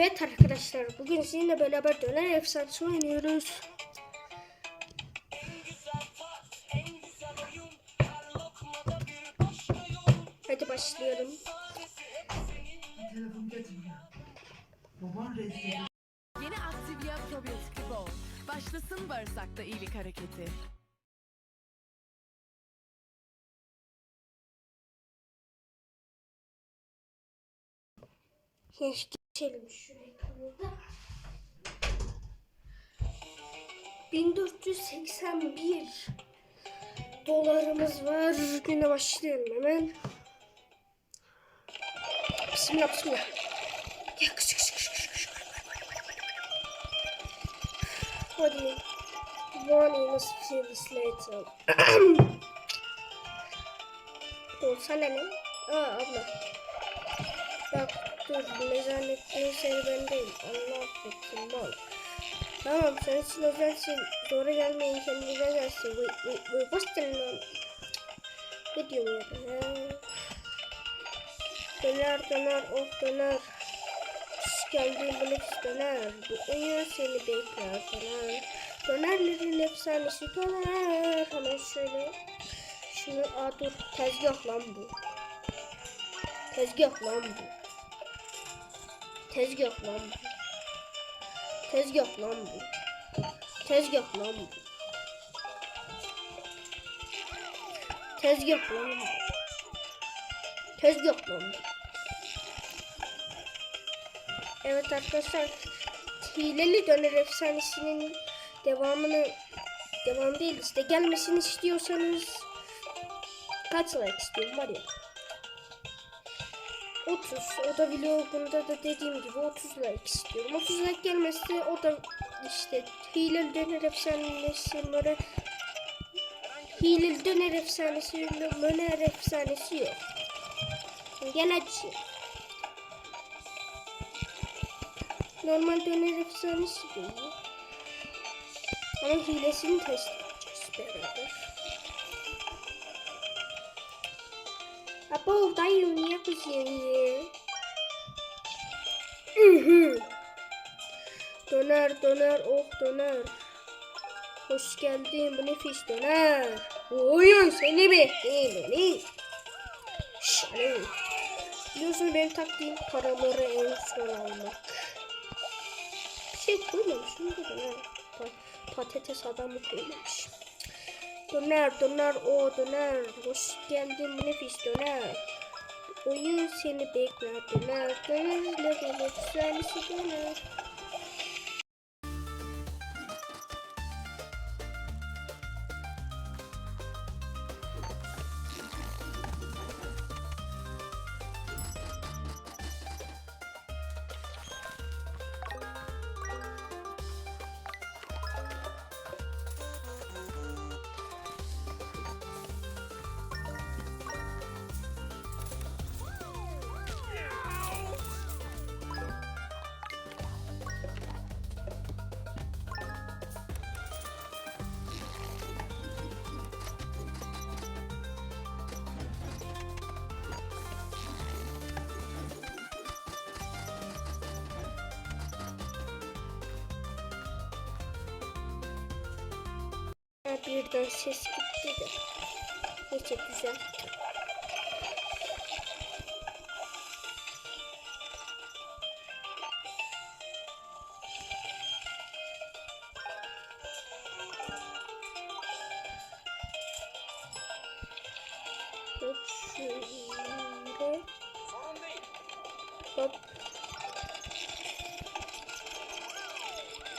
Evet arkadaşlar bugün sizinle beraber döner efsanesi oynuyoruz. Hadi başlayalım. Telefonu getir ya. Baban rezil. Yeni Activia Probiyotik Bowl. Başlasın bağırsakta iyilik hareketi. Geçelim şu ekranı da. 1481 dolarımız var. Güne başlayalım hemen. Bismillah bismillah. Ya kış kış kış kış kış. Hadi. One in a few later. Olsana ne? Aa abla. Bak dur seni ben değil. Allah affetsin bal. Tamam sen için özelsin. Doğru gelmeyin kendinize gelsin. Bu, bu, bu boş lan. Ne diyorum ya? Döner döner oh döner. Bu nefis döner. Bu oyun seni bekler döner. Dönerlerin efsanesi döner. Hemen şöyle. Şunu aa dur tezgah lan bu. Tezgah lan bu. Tezgah lan bu. Tezgah lan bu. Tezgah lan bu. Tezgah lan bu. Tezgah lan bu. Evet arkadaşlar hileli döner efsanesinin devamını devam değil işte gelmesini istiyorsanız kaç like istiyorum var ya 30. O da vlogunda da dediğim gibi 30 like istiyorum. 30 like gelmezse o da işte hileli döner efsanesi böyle hileli döner efsanesi döner efsanesi yok. Gel hadi. Normal döner efsanesi değil. Ama hilesini test Dayı niye kızıyorsun ya? Ühü. Döner döner oh döner. Hoş geldin bu nefis döner. Bu oyun seni bekliyor beni. Şöyle. Biliyorsun benim taktiğim paraları en son almak. Bir şey koymamışım da döner. Pa patates adamı koymamışım. Döner döner o döner. Hoş geldin nefis döner. Oyun seni bekler döner. Dönerlerin efsanesi döner. Birden ses gitti de. Neyse güzel.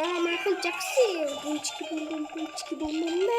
Aa Michael Jackson. Bum çiki bum bum çiki bum bum bum.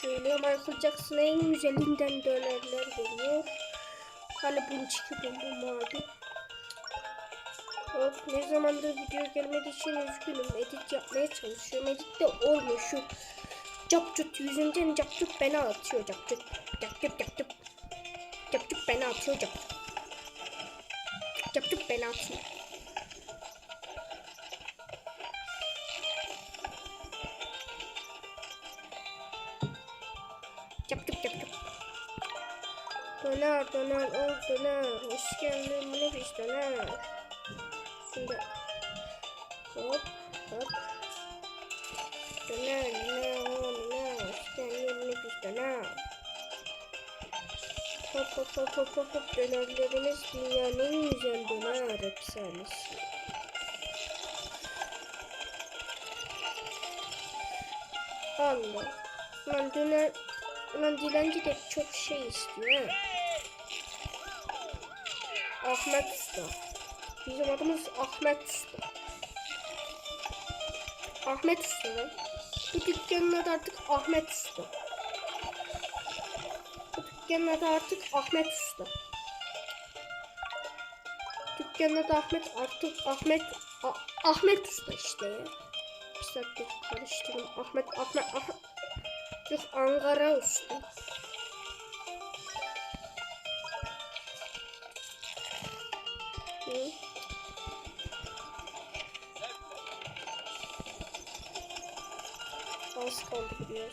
Şöyle Michael Jackson'a en güzelinden dönerler geliyor. Hani bum çiki bum bum abi. Hop ne zamandır video gelmediği için üzgünüm. Edit yapmaya çalışıyorum. Edit de olmuyor şu Capcut yüzünden capcut beni atıyor capcut. Capcut capcut. Capcut beni atıyor capcut. Capcut beni atıyor. Capcut capcut. Döner döner ol döner. Hoş geldin nefis döner. Şimdi hop Hop hop hop hop hop dönerlerimiz dünyanın en güzel döner efsanesi. Allah. Lan döner Lan dilenci de çok şey istiyor ha. Ahmet Usta. Bizim adımız Ahmet Usta. Ahmet Usta. Bu dükkanın adı artık Ahmet Usta. Dükkanın adı artık Ahmet Usta. Dükkanın adı Ahmet artık Ahmet A- Ahmet Usta işte ya. Bir saattir karıştırdım. Ahmet Ahmet Ahmet. Yok Ankara Usta. Hı? Az kaldı buraya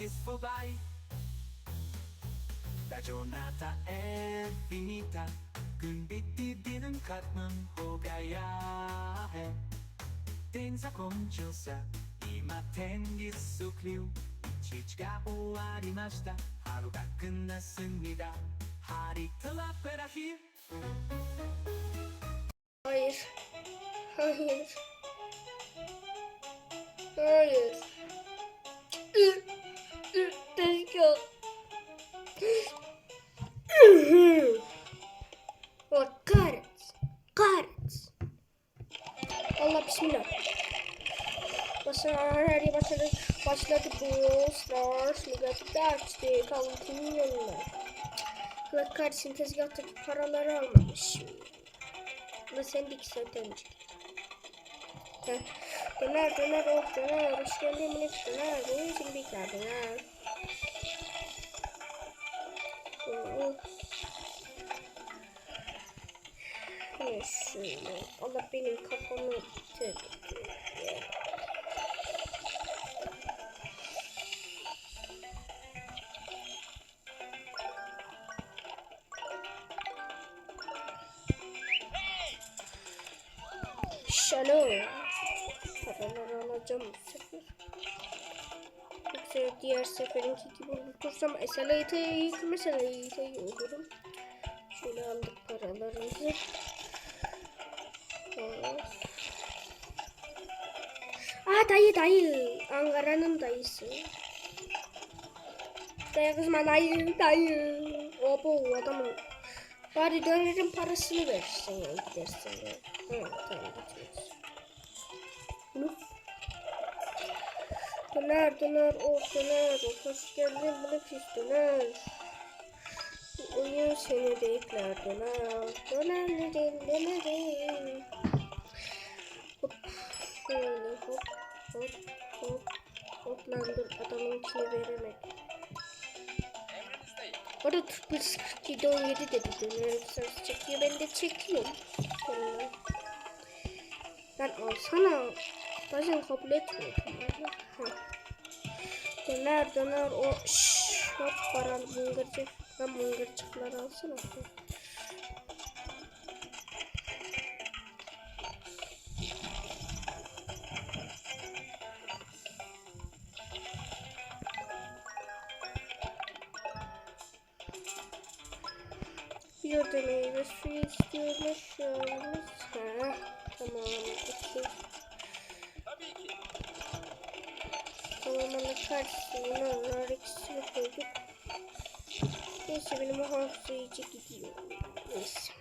que sfogai. La giornata è finita, quindi ti din katmam hogayahe. Tenza konchilsa, ima tengi sukliu. İç ga owarimashita, haru ga kunnasumida. Haritalar beraber. Hayır. Hayır. Hayır. Teşekkür. Allah kahretsin. Kahretsin. Allah bismillah. Yer başladı. Başladı bu Stars. Mügatikte açtı. Kavutun yanına. Allah kahretsin tezgahtaki paraları almamışım. Ama sen de iki saat önce. Döner döner oh döner. Hoş geldin minik döner. Benim için bekler döner. Oh. Şöyle. Allah benim kafamı tövbe tövbe. Yoksa diğer seferinki gibi unutursam eselayteyi meselayteyi olurum. Şöyle aldık paralarımızı. Hop. Aa dayı dayı. Ankara'nın dayısı. Dayı kızma dayı dayı. Obo adamın. Bari dönerin parasını versin ya gidersin ya. Hı, tamam gidiyoruz. Döner döner oh döner. Hoş geldin nefis döner. Oyun seni bekler döner. Dönerlerin dönerin. Hop şöyle hop hop hop. Hoplandım adamınkini veremedim. Orada 47 17 dedi döner ses çekiyor ben de çekiyorum. Döner. Lan alsana. Bazen kabul etmiyor. Ha. Döner döner o şşş hop paran mıngırcık. Lan mıngırcıkları alsana. Bir de meyve suyu istiyormuşuz. Ha, benim o hafıza iyice gidiyor. Neyse.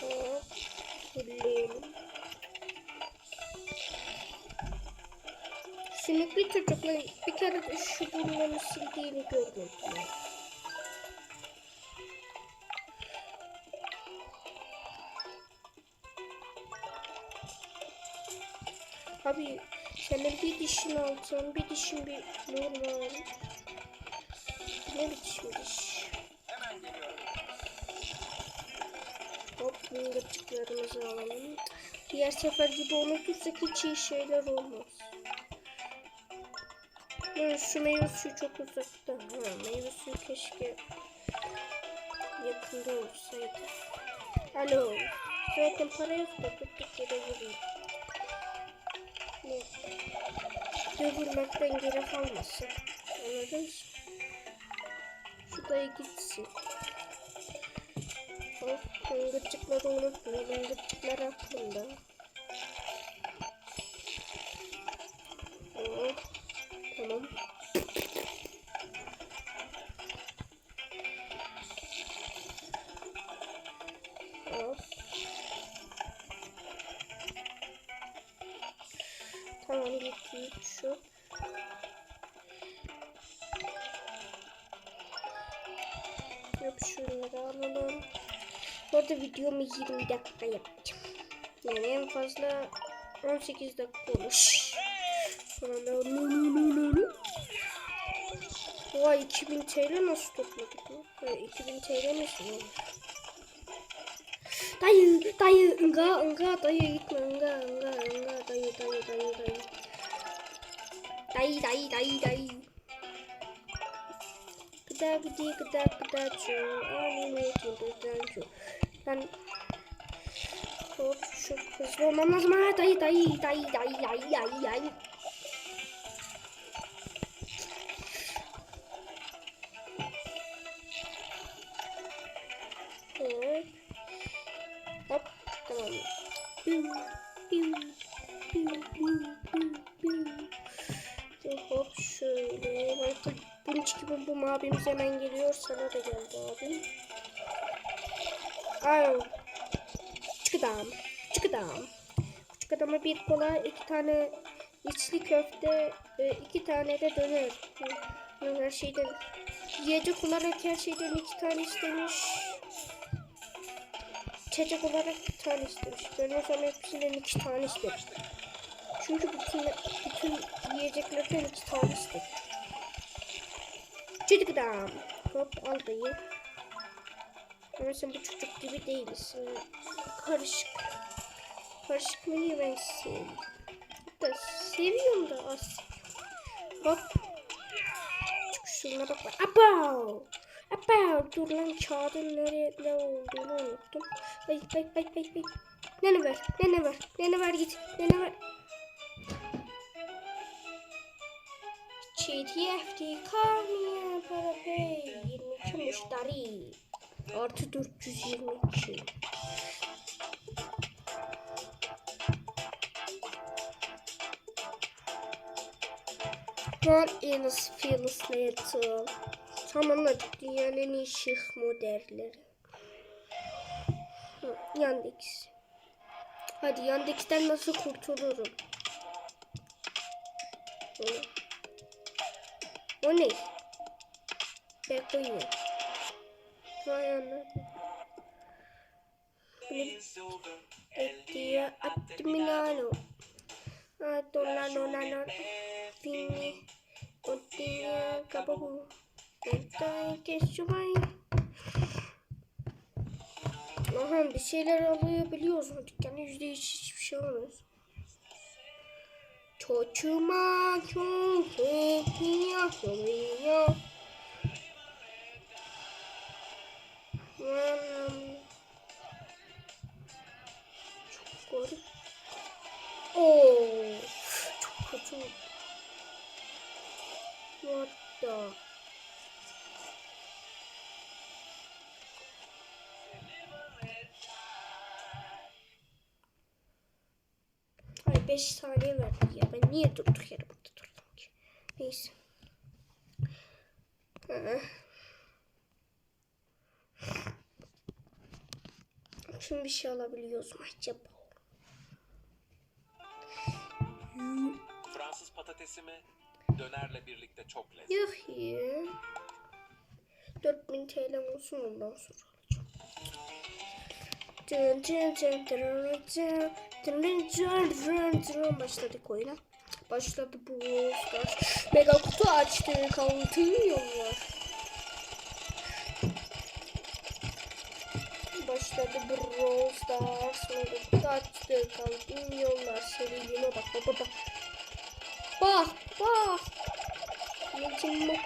Hop. Fulleyelim. Şu Yetenekli çocuklar bir kere şu burnunu sildiğini görmedim. Dişin alacağım, bir dişin bir normal. Ne biçim diş? Hop mıngırcıklarımızı alalım. Diğer sefer gibi unutursak hiç iyi şeyler olmaz. Ben şu meyve suyu çok uzakta. Ha, meyve suyu keşke yakında olsaydı. Alo. Zaten para yok da tuttuk yere vurayım. Ne? Dövülmekten geri kalmasın. Anladın mı? Şu dayı gitsin. Hop, hıngırcıkları unutmayın. Hıngırcıklar aklımda. Şunları alalım. Bu arada videomu 20 dakika yapacağım. Yani en fazla 18 dakika olur. Vay 2000 TL nasıl topladık mı? 2000 TL nasıl olur? Dayı, dayı, ınga, ınga, dayı gitme, ınga, ınga, ınga, dayı, dayı, dayı, dayı. Dayı, dayı, dayı, dayı. Gıda, gıda, gıda, anime, gıda, çu. Ben çok çok hızlı olmam lazım. Ha, dayı, dayı, dayı, dayı, dayı, dayı, geliyor. Sana da geldi abim. Ay. Çıkıdam. Çıkıdam. Küçük adama bir kola, iki tane içli köfte, e, iki tane de döner. Her şeyden yiyecek olarak her şeyden iki tane istemiş. İçecek olarak bir tane istemiş. Ben o zaman hepsinden iki tane istemiştim. Çünkü bütün, bütün yiyeceklerden iki tane istedim. Çıdıkıdam. Hop al dayı. Ama sen bu çocuk gibi değilsin. Karışık. Karışık mı niye ben? Da seviyorum da az. Hop. Çık şuna bak. Abav. Abav. Dur lan kağıdın nereye ne olduğunu unuttum. Ay ay ay ay ay. Nene ver. Nene ver. Nene ver git. Nene ver. GTFT Carnier para pay. 22 müşteri artı 422 One is feels little. Tam anladık dünyanın en iyi şık modelleri. Hı, Yandex. Hadi Yandex'ten nasıl kurtulurum? Hı. O ne? Bekleyin. Vay anam. Ettia attimilano. Atolano nano. Fini. Ottia kababu. Ettai kesumay. Aha bir şeyler alabiliyoruz mu? Dükkanda yüzde hiç hiçbir şey alamıyoruz. Çocuğuma çok yapıyor. Anam. Çok garip. Oo, çok kötü. What the? Ay 5 saniye verdi. Ben niye durduk yere burada durdum ki? Neyse. Şimdi bir şey alabiliyoruz mu acaba? Fransız patatesi mi? Dönerle birlikte çok lezzetli. Yok ya. 4000 TL olsun ondan sonra alacağım. Tın tın tın tın tın tın tın tın başladık oyuna. Başladı bu Stars. Mega kutu açtı. Kavuntı yollar. Başladı bu Brawl Stars. Mega kutu açtı. Kavuntı yollar. Seriliğime bak bak bak. Bak bak. Yetim bak.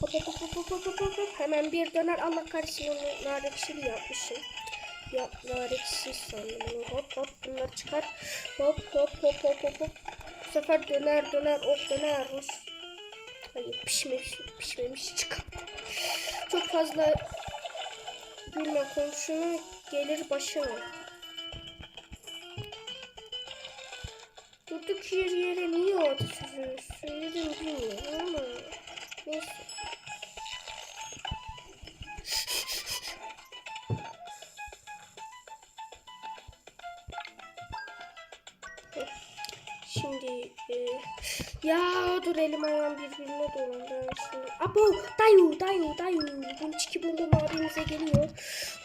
Hop hop hop hop hop hop hop. Hemen bir döner Allah karşılığını narekşili yapmışım. Ya nar ekşi sandım onu. Hop hop bunları çıkar. Hop hop hop hop hop hop. Bu sefer döner döner of döner. Hoş. Hayır pişmemiş pişmemiş çıkar. Çok fazla gülme komşuna gelir başına. Durduk yer yere niye orada sözünü söyledim bilmiyorum ama neyse. Dur elim ayağım birbirine dolandı. Abo dayu dayu dayu. Bu çiki buldum abimize geliyor.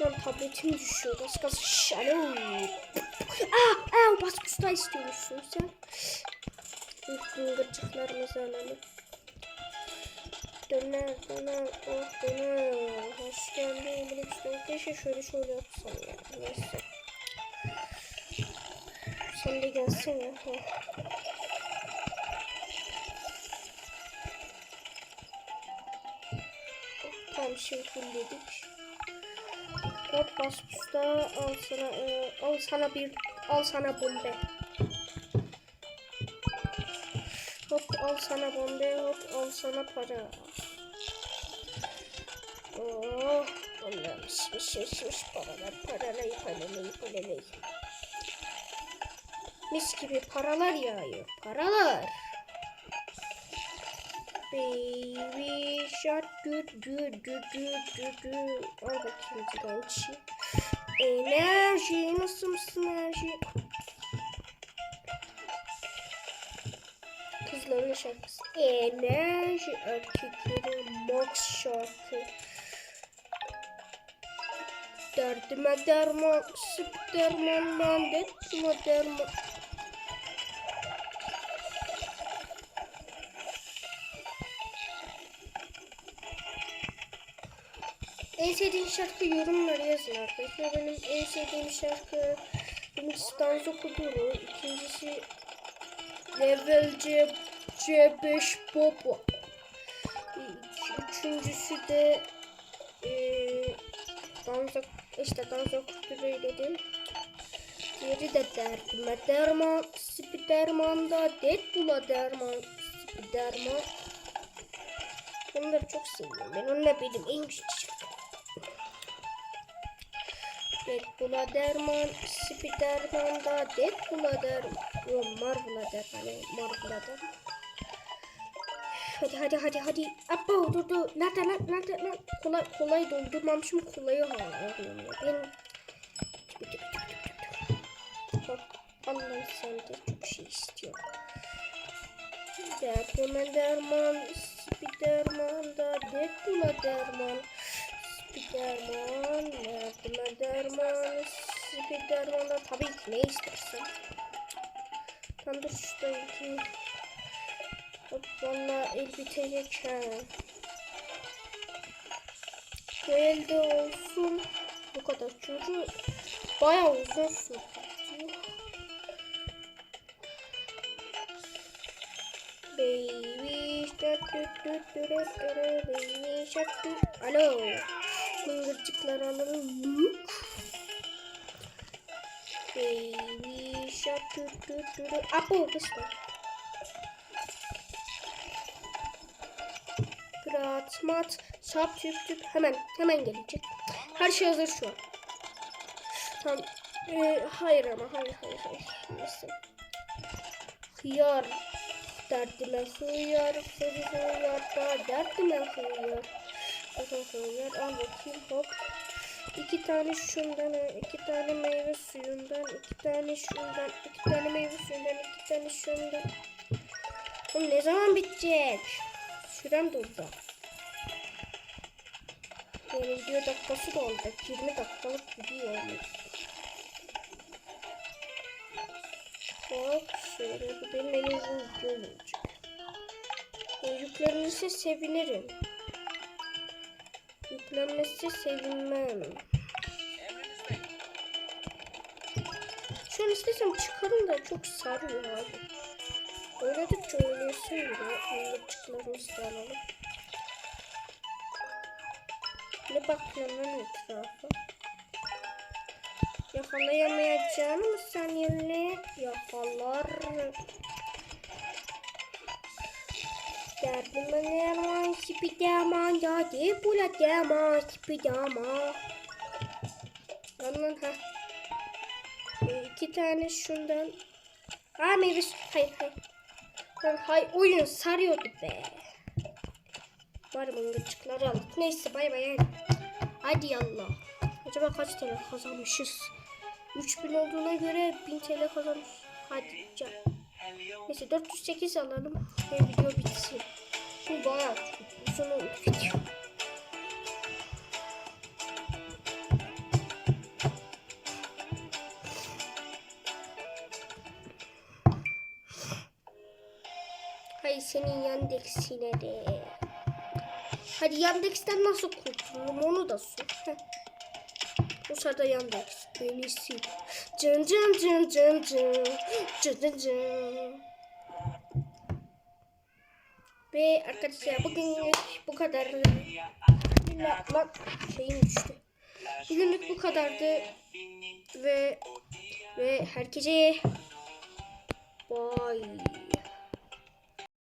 Lan tabletim düşüyor. Az kalsın şş alo. Aa, aa basmışta istiyormuşsun sen. İlk gırcıklarımızı alalım. Döner döner oh döner. Hoş geldin. Bilipston. Keşke şöyle şöyle yapsam ya. Neyse. Sen de gelsene. Ha. Tamam şimdi fullledik. Hop bas usta al sana e, al sana bir al sana bombe. Hop al sana bombe hop al sana para. Oh Allah'ım şiş şiş şiş paralar paralar paralar paralar. Mis gibi paralar yağıyor paralar. Baby shark du du du du du du. Al bakayım direnci. Enerji nasıl mısın enerji? Kızların şarkısı. Enerji erkeklerin max şarkı. Derdime derman, sıp dermandan detme derman. En sevdiğin şarkı yorumlara yazın arkadaşlar. Benim en sevdiğim şarkı birincisi Danzo Kuduro, ikincisi Level C, C5 Bobo. Üçüncüsü de eee Danzo, işte Danzo Kuduro'yu dedim. Diğeri de derdime derman, Spiderman'da Deadpool'a derman, Spiderman. Onları çok seviyorum. Ben onunla benim en güçlü Deadpool'a derman, Spiderman'da Deadpool'a derman. Yok Marvel'a derman, Marvel'a derman. Hadi hadi hadi hadi. Abba dur dur. Nerede lan nerede lan? Kolay kolay doldurmamışım kolayı hala alıyorum ya. Ben... Bak Allah sen de çok şey istiyor. Deadpool'a derman, Spiderman'da Deadpool'a derman. Spiderman, yardıma derman, Spiderman'da tabii ki ne istersen. Tam da şuradaki Hop valla el bitecek ha. Bu olsun. Bu kadar çünkü bayağı uzun sürdü. Baby shark baby shark. Alo. Mıngırcıklar alalım. Baby shark dü dü dü. Apo kısmı. Kıraat, mat, sap, tüp tüp hemen hemen gelecek. Her şey hazır şu an. Tamam. Ee, hayır ama hayır hayır hayır. Neyse. Hıyar. Derdime hıyar. Hıyar derdime hıyar. Hıyar al bakayım hop. İki tane şundan, iki tane meyve suyundan, iki tane şundan, iki tane meyve suyundan, iki tane şundan. Oğlum ne zaman bitecek? Sürem doldu. Yani video dakikası da olacak. 20 dakikalık video olmuş. Hop şöyle bu benim en uzun video olacak. Yüklenirse sevinirim. Yüklenmezse sevinmem. Şöyle istesem çıkarım da çok sarıyor abi. Oynadıkça oynayasın bile. Oynadıklarımızı da alalım. Ne bakıyorsun lan etrafa? Yakalayamayacağını mı sen yerine? Yakalar. Ya de bula dama sipidama. Lan lan ha. İki tane şundan. Ha meyve Hayır hayır. Lan hay oyun sarıyordu be. Var mı gıcıkları aldık. Neyse bay bay hadi. Yallah. Acaba kaç TL kazanmışız? 3000 olduğuna göre 1000 TL kazanmış. Hadi can. Neyse 408 alalım ve video bitsin. Bu bayağı uzun oldu video. Hay senin Yandex'ine de. Hadi Yandex'ten nasıl kurtulurum onu da sor. Heh. O sırada Yandex. Beni sil. Cın cın cın cın cın. Cın cın cın. Ve arkadaşlar bugün bu kadar. Lan, lan şeyim düştü. Bugünlük bu kadardı. Ve ve herkese bye.